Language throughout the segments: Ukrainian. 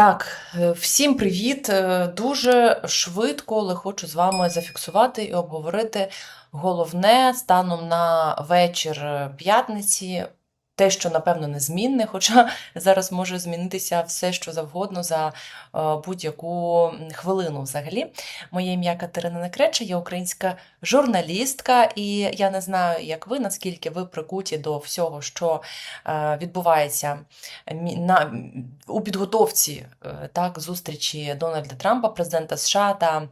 Так, е, всім привіт! Е, Дуже швидко, але хочу з вами зафіксувати і обговорити головне станом на вечір е, п'ятниці. Те, що напевно незмінне, хоча зараз може змінитися все, що завгодно за е, будь-яку хвилину. Взагалі, моє ім'я Катерина Некреча, я українська журналістка, і я не знаю, як ви, наскільки ви прикуті до всього, що е, відбувається на, у підготовці е, так, зустрічі Дональда Трампа, президента США та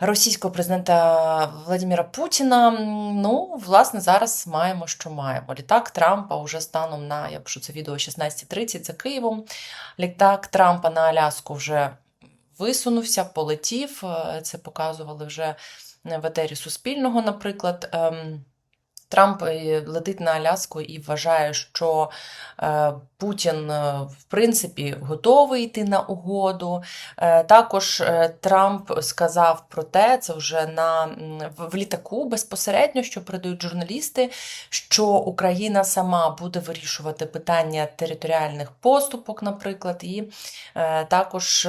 російського президента Владимира Путіна. Ну, власне, зараз маємо, що маємо. Літак Трампа уже станом на, я пишу це відео о 16.30 за Києвом. Літак Трампа на Аляску вже висунувся, полетів. Е, Це показували вже в етері Суспільного, наприклад. Трамп летить на Аляску і вважає, що е, Путін, е, в принципі, готовий йти на угоду. Е, також Трамп сказав про те, це вже на, в, літаку безпосередньо, що передають журналісти, що Україна сама буде вирішувати питання територіальних поступок, наприклад, і також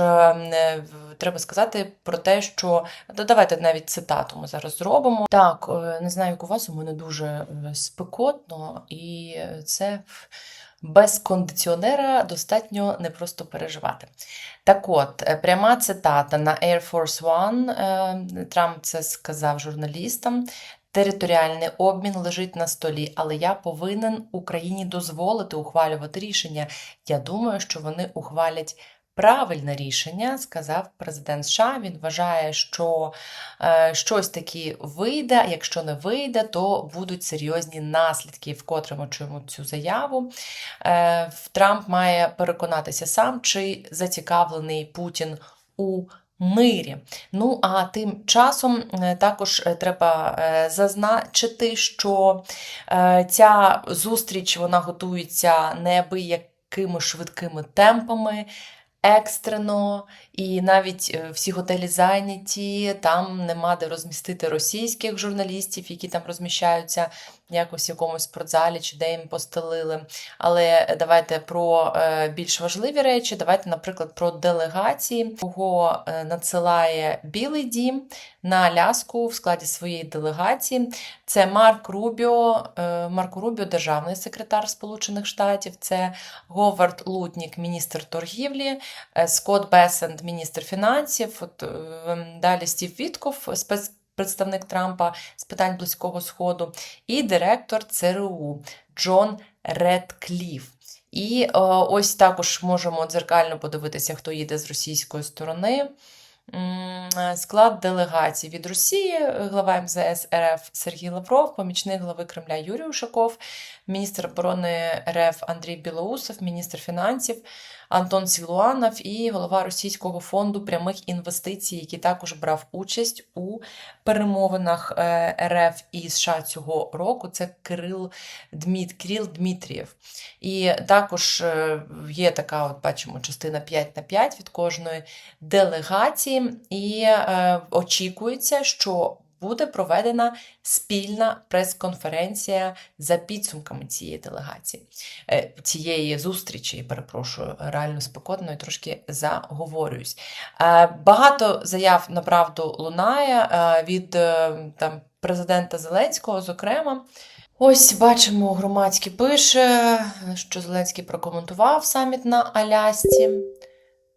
треба сказати про те, що Давайте навіть цитату ми зараз зробимо. Так, не знаю, як у вас, у мене дуже е, спекотно, і це без кондиціонера достатньо непросто переживати. Так от, е, пряма цитата на Air Force One. е, Трамп це сказав журналістам. Територіальний обмін лежить на столі, але я повинен Україні дозволити ухвалювати рішення. Я думаю, що вони ухвалять правильне рішення, сказав президент США. Він вважає, що е, щось таки вийде. Якщо не вийде, то будуть серйозні наслідки. Вкотре ми чуємо цю заяву. Е, Трамп має переконатися сам, чи зацікавлений Путін у. Мирі. Ну а тим часом е, також треба зазначити, що ця зустріч вона готується неабиякими швидкими темпами, екстрено, і навіть е, всі готелі зайняті, там нема де розмістити російських журналістів, які там розміщаються якось в якомусь спортзалі чи де їм постелили. Але давайте про е, більш важливі речі. Давайте, наприклад, про делегації, кого е, надсилає Білий Дім на Аляску в складі своєї делегації. Це Марк Рубіо, е, Марко Рубіо, державний секретар Сполучених Штатів, це Говард Лутнік, міністр торгівлі, е, Скотт Бесенд, міністр фінансів. От, е, далі Стів Вітков, спец представник Трампа з питань Близького Сходу, і директор ЦРУ Джон Редкліф. І е, ось також можемо дзеркально подивитися, хто їде з російської сторони. Е, Склад делегації від Росії, глава МЗС РФ Сергій Лавров, помічник глави Кремля Юрій Ушаков, міністр оборони РФ Андрій Білоусов, міністр фінансів Антон Сілуанов і голова Російського фонду прямих інвестицій, який також брав участь у перемовинах е, РФ і США цього року. Це Кирил Дміт, Кирил Дмитрієв. І також е, є така, от бачимо, частина 5 на 5 від кожної делегації, і е, очікується, що буде проведена спільна прес-конференція за підсумками цієї делегації, е, цієї зустрічі, перепрошую, реально спекотно трошки заговорююсь. Е, Багато заяв направду лунає е, від там, президента Зеленського, зокрема. Ось бачимо, громадський пише, що Зеленський прокоментував саміт на Алясці.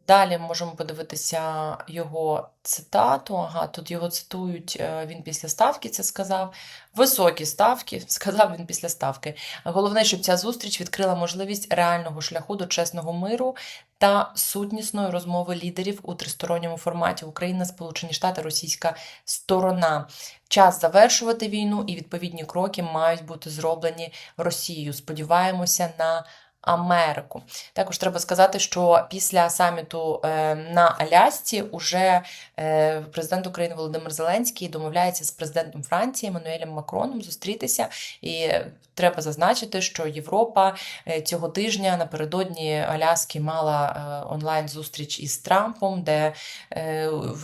Далі можемо подивитися його цитату. Ага, тут його цитують, е, він після ставки це сказав. Високі ставки, сказав він після ставки. Головне, щоб ця зустріч відкрила можливість реального шляху до чесного миру та сутнісної розмови лідерів у тристоронньому форматі Україна, Сполучені Штати, Російська сторона. Час завершувати війну і відповідні кроки мають бути зроблені Росією. Сподіваємося на Америку. Також треба сказати, що після саміту е, на Алясці уже е, президент України Володимир Зеленський домовляється з президентом Франції Еммануелем Макроном зустрітися. І треба зазначити, що Європа е, цього тижня напередодні Аляски мала е, онлайн-зустріч із Трампом, де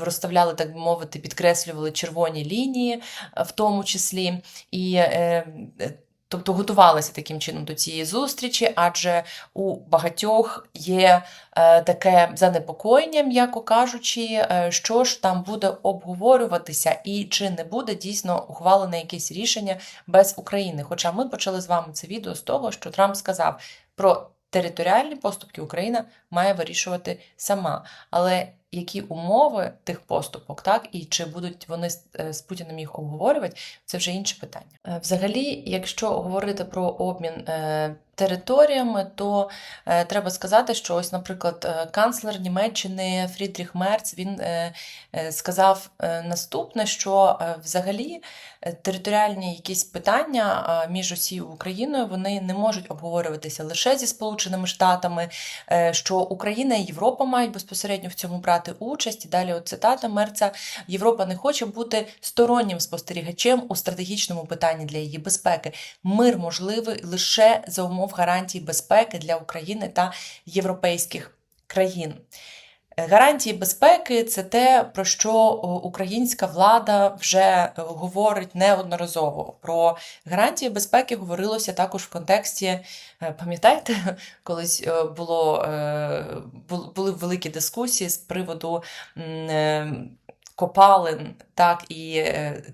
розставляли, так би мовити, підкреслювали червоні лінії, в тому числі. І тобто готувалися таким чином до цієї зустрічі, адже у багатьох є е, таке занепокоєння, м'яко кажучи, е, що ж там буде обговорюватися, і чи не буде дійсно ухвалене якесь рішення без України. Хоча ми почали з вами це відео з того, що Трамп сказав про територіальні поступки Україна має вирішувати сама. Але які умови тих поступок, так і чи будуть вони з, е, Путіним їх обговорювати, це вже інше питання. Е, Взагалі, якщо говорити про обмін е, територіями, то треба сказати, що ось, наприклад, канцлер Німеччини Фрідріх Мерц він сказав наступне, що взагалі територіальні якісь питання між Росією і Україною вони не можуть обговорюватися лише зі Сполученими Штатами, що Україна і Європа мають безпосередньо в цьому брати участь. І далі от цитата Мерца: Європа не хоче бути стороннім спостерігачем у стратегічному питанні для її безпеки. Мир можливий лише за умов гарантій безпеки для України та європейських країн. Е, Гарантії безпеки це те, про що українська влада вже е, говорить неодноразово. Про гарантії безпеки говорилося також в контексті, е, пам'ятаєте, колись е, було, е, бу- були великі дискусії з приводу е, копалин, так і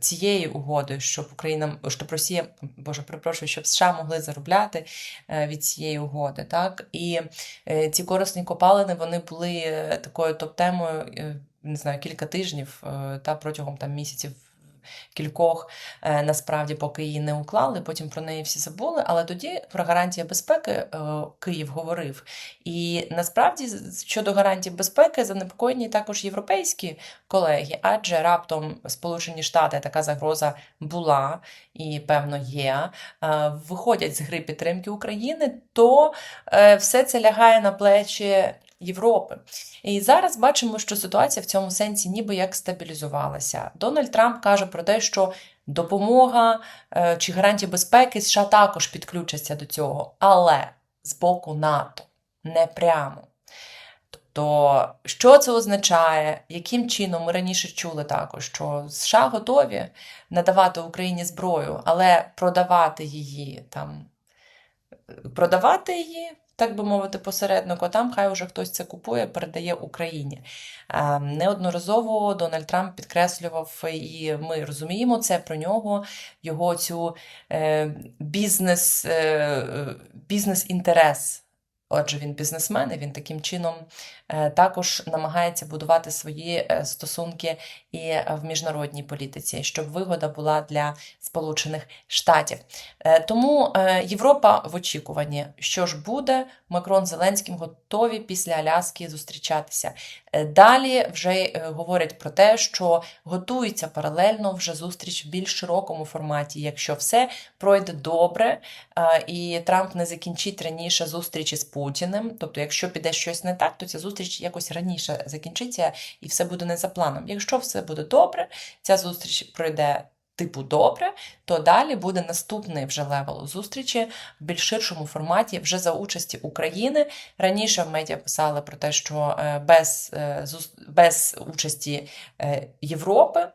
цією цієї угоди, щоб Україна, щоб Росія, боже, перепрошую, щоб США могли заробляти е, від цієї угоди, так і е, ці корисні копалини вони були е, такою топ-темою, е, не знаю, кілька тижнів е, та протягом там місяців. Кількох е, насправді, поки її не уклали, потім про неї всі забули. Але тоді про гарантії безпеки е, Київ говорив. І насправді щодо гарантій безпеки занепокоєні також європейські колеги, адже раптом Сполучені Штати така загроза була і певно є. е, Виходять з гри підтримки України, то все це лягає на плечі Європи. І зараз бачимо, що ситуація в цьому сенсі ніби як стабілізувалася. Дональд Трамп каже про те, що допомога е, чи гарантії безпеки США також підключаться до цього, але з боку НАТО не прямо. Тобто, що це означає, яким чином ми раніше чули також, що США готові надавати Україні зброю, але продавати її там, продавати її, так би мовити, посереднику, там хай уже хтось це купує, передає Україні. Е, Неодноразово Дональд Трамп підкреслював, і ми розуміємо це про нього, його цю е, е, бізнес-інтерес. Отже, він бізнесмен, і він таким чином е, також намагається будувати свої е, стосунки і е, в міжнародній політиці, щоб вигода була для Сполучених Штатів. Тому Європа в очікуванні, що ж буде. Макрон Зеленським готові після Аляски зустрічатися. Далі вже говорять про те, що готується паралельно вже зустріч в більш широкому форматі, якщо все пройде добре, і Трамп не закінчить раніше зустрічі з Путіним. Тобто, якщо піде щось не так, то ця зустріч якось раніше закінчиться і все буде не за планом. Якщо все буде добре, ця зустріч пройде. Типу добре, то далі буде наступний вже левел зустрічі в більш ширшому форматі, вже за участі України. Раніше в медіа писали про те, що е, без, е, без участі е, Європи,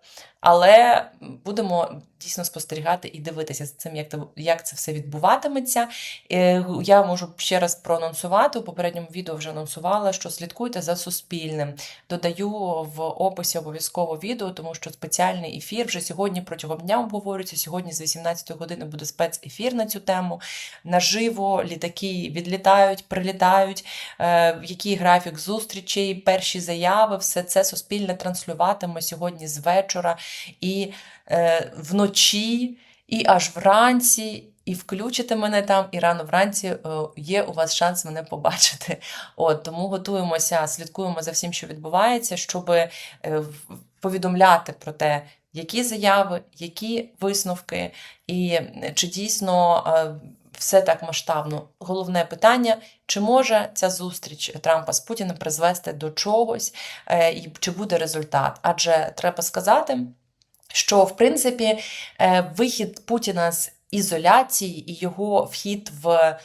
але будемо дійсно спостерігати і дивитися за цим, як, як це все відбуватиметься. Е, Я можу ще раз проанонсувати. У попередньому відео вже анонсувала, що слідкуйте за Суспільним. Додаю в описі обов'язково відео, тому що спеціальний ефір вже сьогодні протягом дня обговорюється. Сьогодні з 18 години буде спецефір на цю тему. Наживо літаки відлітають, прилітають. Е, який графік зустрічей, перші заяви, все це суспільне транслюватиме сьогодні з вечора і е, вночі, і аж вранці. І включите мене там, і рано вранці е, є у вас шанс мене побачити. От тому готуємося, слідкуємо за всім, що відбувається, щоб е, повідомляти про те, які заяви, які висновки, і чи дійсно е, все так масштабно. Головне питання: чи може ця зустріч Трампа з Путіним призвести до чогось, е, і чи буде результат? Адже треба сказати, що в принципі е, вихід Путіна з ізоляції і його вхід в.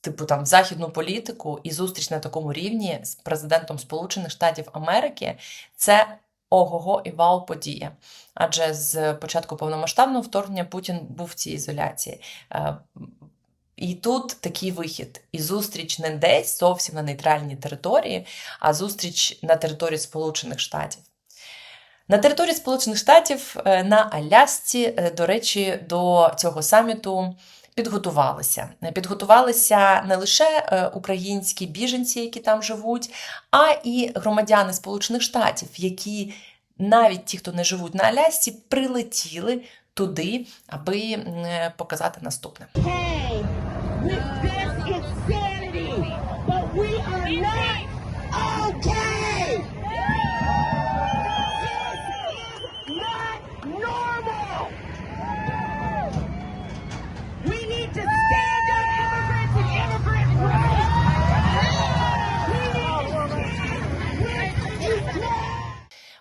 Типу там західну політику і зустріч на такому рівні з президентом Сполучених Штатів Америки це ого-го і вау подія. Адже з початку повномасштабного вторгнення Путін був в цій ізоляції. Е, І тут такий вихід. І зустріч не десь зовсім на нейтральній території, а зустріч на території Сполучених Штатів. На території Сполучених Штатів е, на Алясці, е, до речі, до цього саміту підготувалися. Е, Підготувалися не лише українські біженці, які там живуть, а і громадяни Сполучених Штатів, які навіть ті, хто не живуть на Алясці, прилетіли туди, аби показати наступне. Hey,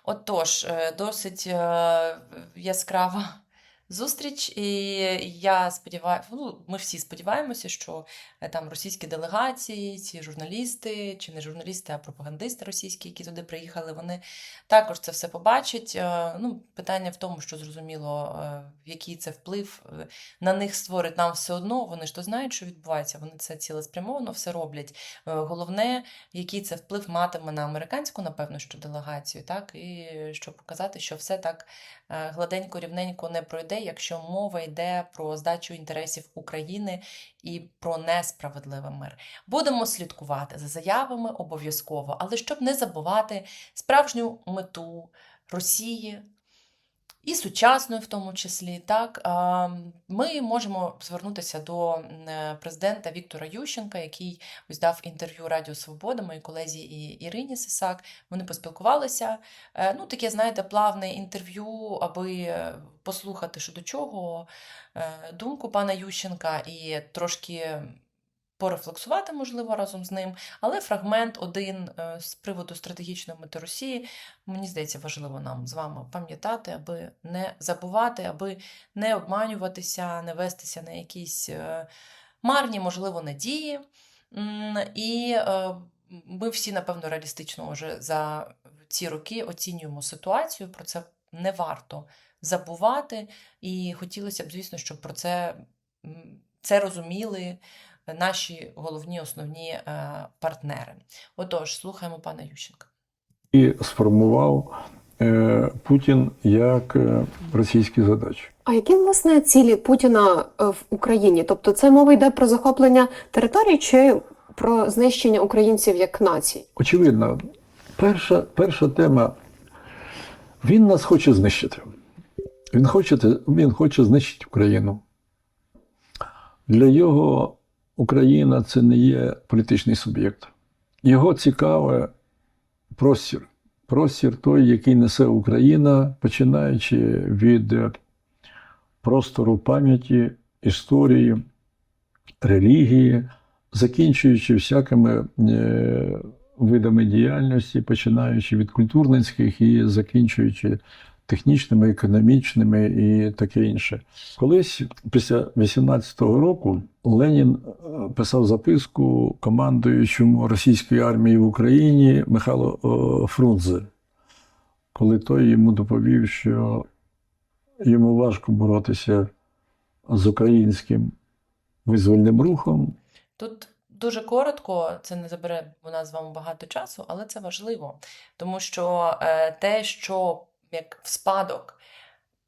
Отож, е, досить е, яскрава зустріч, і я сподіваюся, ну, ми всі сподіваємося, що е, там російські делегації, ці журналісти, чи не журналісти, а пропагандисти російські, які туди приїхали, вони також це все побачать. Е, Ну, питання в тому, що зрозуміло, е, який це вплив на них створить нам все одно. Вони ж то знають, що відбувається. Вони це цілеспрямовано все роблять. Головне, який це вплив матиме на американську, напевно, що делегацію, так, і щоб показати, що все так гладенько, рівненько не пройде, якщо мова йде про здачу інтересів України і про несправедливий мир. Будемо слідкувати за заявами обов'язково, але щоб не забувати справжню мету Росії. І сучасною в тому числі, так ми можемо звернутися до е, президента Віктора Ющенка, який ось дав інтерв'ю Радіо Свобода, моїй колезі Ірині Сисак. Вони поспілкувалися. Е, Ну, таке, знаєте, плавне інтерв'ю, аби послухати, що до чого е, думку пана Ющенка і трошки порефлексувати, можливо, разом з ним. Але фрагмент один е, з приводу стратегічної мети Росії, мені здається, важливо нам з вами пам'ятати, аби не забувати, аби не обманюватися, не вестися на якісь е, марні, можливо, надії. І е, ми всі, напевно, реалістично вже за ці роки оцінюємо ситуацію. Про це не варто забувати. І хотілося б, звісно, щоб про це, це розуміли наші головні основні е, партнери. Отож, слухаємо пана Ющенка. і сформував е, Путін як е, російські задачі. А які власне цілі Путіна в Україні? Тобто, це мова йде про захоплення територій чи про знищення українців як нації? Очевидно, перша, перша тема він нас хоче знищити. Він хоче, він хоче знищити Україну. Для його Україна це не є політичний суб'єкт. Його цікаве простір. Простір той, який несе Україна, починаючи від простору пам'яті, історії, релігії, закінчуючи всякими е, видами діяльності, починаючи від культурницьких і закінчуючи технічними, економічними і таке інше. Колись після 18-го року Ленін е, писав записку командуючому російської армії в Україні Михайло е, Фрунзе, коли той йому доповів, що йому важко боротися з українським визвольним рухом, Тут дуже коротко, це не забере у нас з вами багато часу, але це важливо, тому що е, те, що як в спадок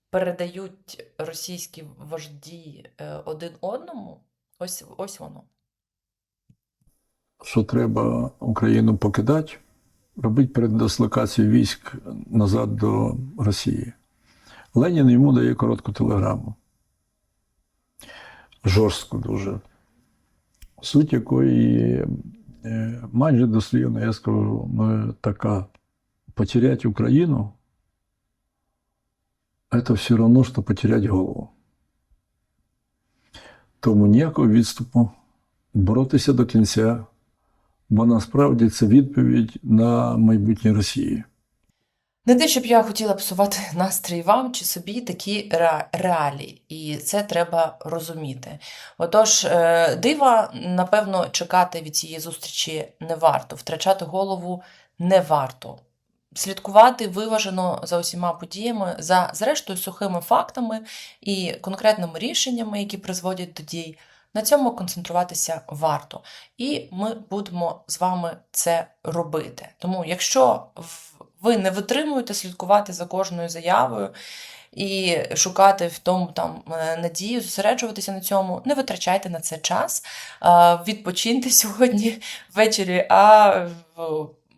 передають російські вожді е, один одному, ось, ось воно. що треба Україну покидати, робити передислокацію військ назад до Росії. Ленін йому дає коротку телеграму. Жорстку дуже. Суть якої е, майже дослівно, я скажу, ну, така: потеряти Україну це все одно, що потеряти голову. Тому ніякого відступу, боротися до кінця, бо насправді це відповідь на майбутнє Росії. Не те, щоб я хотіла псувати настрій вам чи собі такі реалії, і це треба розуміти. Отож, е, дива, напевно, чекати від цієї зустрічі не варто, втрачати голову не варто. Слідкувати виважено за усіма подіями, за зрештою сухими фактами і конкретними рішеннями, які призводять до дій. На цьому концентруватися варто. І ми будемо з вами це робити. Тому, якщо ви не витримуєте слідкувати за кожною заявою і шукати в тому там е, надію, зосереджуватися на цьому, не витрачайте на це час. Е, Відпочиньте сьогодні ввечері, а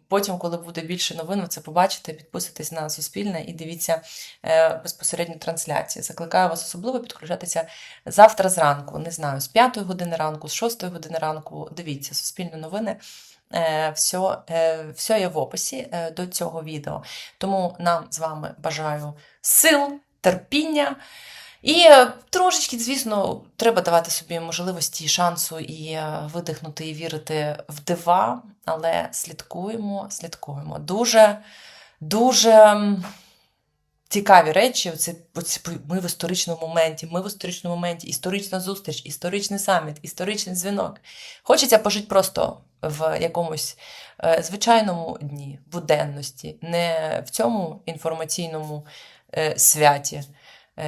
потім, коли буде більше новин, ви це побачите, підписуйтесь на Суспільне і дивіться е, безпосередньо трансляції. Закликаю вас особливо підключатися завтра зранку, не знаю, з 5 години ранку, з 6 години ранку. Дивіться Суспільне новини. Все, все є в описі е, до цього відео. Тому нам з вами бажаю сил, терпіння. І е, трошечки, звісно, треба давати собі можливості, шансу і е, видихнути, і вірити в дива, але слідкуємо, слідкуємо. Дуже, дуже цікаві речі. Оце, оце ми в історичному моменті, ми в історичному моменті, історична зустріч, історичний саміт, історичний дзвінок. Хочеться пожити просто в якомусь е, звичайному дні, буденності, не в цьому інформаційному святі,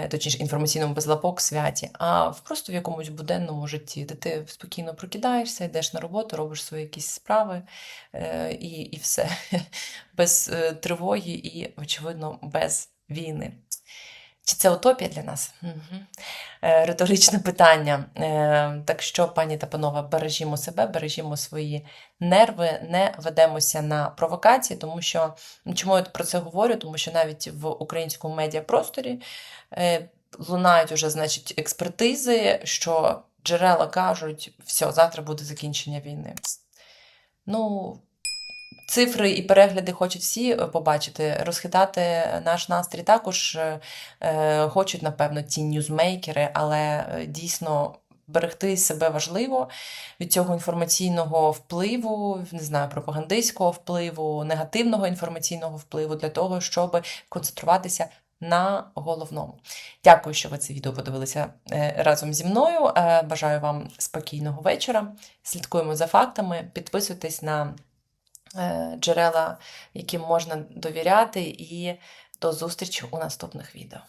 точніше інформаційному безлапок святі, а просто в якомусь буденному житті, де ти спокійно прокидаєшся, йдеш на роботу, робиш свої якісь справи е, і, і все без е, тривоги і, очевидно, без війни. Чи це утопія для нас? Угу. Е, риторичне питання. Е, так що, пані та панове, бережімо себе, бережімо свої нерви, не ведемося на провокації, тому що чому я про це говорю? Тому що навіть в українському медіапросторі е, лунають уже, значить, експертизи, що джерела кажуть, все, завтра буде закінчення війни. Ну, цифри і перегляди хочуть всі е, побачити. Розхитати наш настрій також е, е, хочуть, напевно, ці ньюзмейкери, але дійсно. Берегти себе важливо від цього інформаційного впливу, не знаю, пропагандистського впливу, негативного інформаційного впливу для того, щоб концентруватися на головному. Дякую, що ви це відео подивилися разом зі мною. Бажаю вам спокійного вечора. Слідкуємо за фактами, підписуйтесь на Е, джерела, яким можна довіряти, і до зустрічі у наступних відео.